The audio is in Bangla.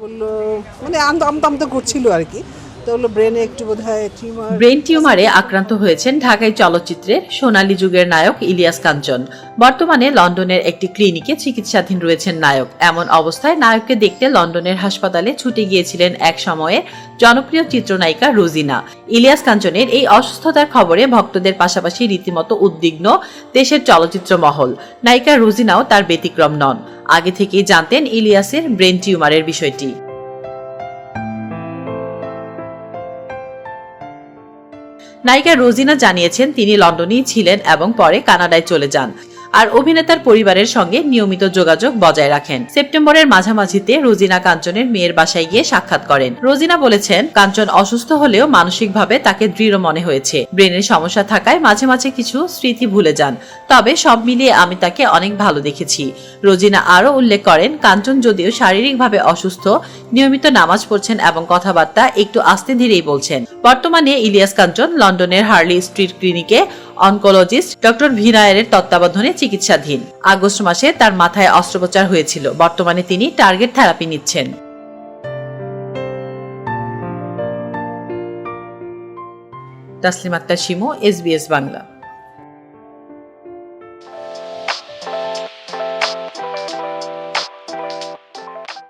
বলল মানে আমতা করছিল আর কি। ব্রেনে টিউমার আক্রান্ত হয়েছেন ঢাকাই চলচ্চিত্রের সোনালী যুগের নায়ক ইলিয়াস কাঞ্চন। বর্তমানে লন্ডনের একটি ক্লিনিকে চিকিৎসাধীন রয়েছেন নায়ক। এমন অবস্থায় নায়ককে দেখতে লন্ডনের হাসপাতালে ছুটে গিয়েছিলেন এক সময়ে জনপ্রিয় চিত্রনায়িকা রোজিনা। ইলিয়াস কাঞ্চনের এই অসুস্থতার খবরে ভক্তদের পাশাপাশি রীতিমতো উদ্বিগ্ন দেশের চলচ্চিত্র মহল। নায়িকা রোজিনাও তার ব্যতিক্রম নন। আগে থেকেই জানতেন ইলিয়াসের ব্রেন টিউমারের বিষয়টি। নায়িকা রোজিনা জানিয়েছেন তিনি লন্ডনেই ছিলেন এবং পরে কানাডায় চলে যান। আর অভিনেতার পরিবারের সঙ্গে নিয়মিত যোগাযোগ বজায় রাখেন। সেপ্টেম্বরের মাঝামাঝিতে রোজিনা কাঞ্চনের মেয়ের বাসায় গিয়ে সাক্ষাৎ করেন। রোজিনা বলেছেন, কাঞ্চন অসুস্থ হলেও মানসিকভাবে তাকে দৃঢ় মনে হয়েছে। ব্রেনের সমস্যা থাকায় মাঝে মাঝে কিছু স্মৃতি ভুলে যান। তবে সব মিলিয়ে আমি তাকে অনেক ভালো দেখেছি। রোজিনা আরও উল্লেখ করেন, কাঞ্চন যদিও শারীরিকভাবে অসুস্থ, নিয়মিত নামাজ পড়ছেন এবং কথাবার্তা একটু আস্তে ধীরেই বলছেন। বর্তমানে ইলিয়াস কাঞ্চন লন্ডনের হার্লি স্ট্রিট ক্লিনিকে অনকোলজিস্ট ডক্টর ভি রায়ের তত্ত্বাবধানে চিকিৎসাধীন। আগস্ট মাসে তার মাথায় অস্ত্রোপচার হয়েছিল। বর্তমানে তিনি টার্গেট থেরাপি নিচ্ছেন। তাসলিম আক্তার শিমু এসবিএস বাংলা।